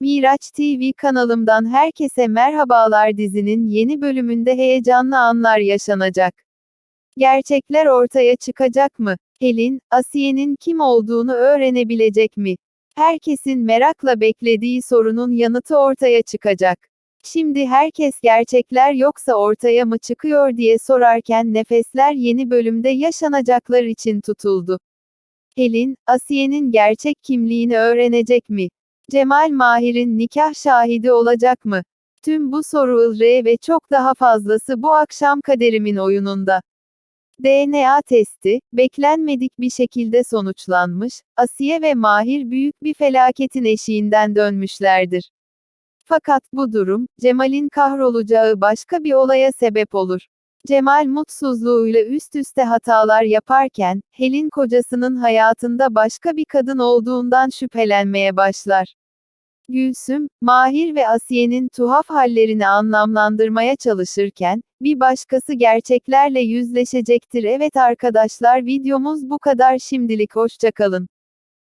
Miraç TV kanalımdan herkese merhabalar dizinin yeni bölümünde heyecanlı anlar yaşanacak. Gerçekler ortaya çıkacak mı? Helin, Asiye'nin kim olduğunu öğrenebilecek mi? Herkesin merakla beklediği sorunun yanıtı ortaya çıkacak. Şimdi herkes gerçekler yoksa ortaya mı çıkıyor diye sorarken nefesler yeni bölümde yaşanacaklar için tutuldu. Helin, Asiye'nin gerçek kimliğini öğrenecek mi? Cemal Mahir'in nikah şahidi olacak mı? Tüm bu soru R ve çok daha fazlası bu akşam kaderimin oyununda. DNA testi, beklenmedik bir şekilde sonuçlanmış, Asiye ve Mahir büyük bir felaketin eşiğinden dönmüşlerdir. Fakat bu durum, Cemal'in kahrolacağı başka bir olaya sebep olur. Cemal mutsuzluğuyla üst üste hatalar yaparken, Helin kocasının hayatında başka bir kadın olduğundan şüphelenmeye başlar. Gülsüm, Mahir ve Asiye'nin tuhaf hallerini anlamlandırmaya çalışırken, bir başkası gerçeklerle yüzleşecektir. Evet arkadaşlar videomuz bu kadar şimdilik hoşçakalın.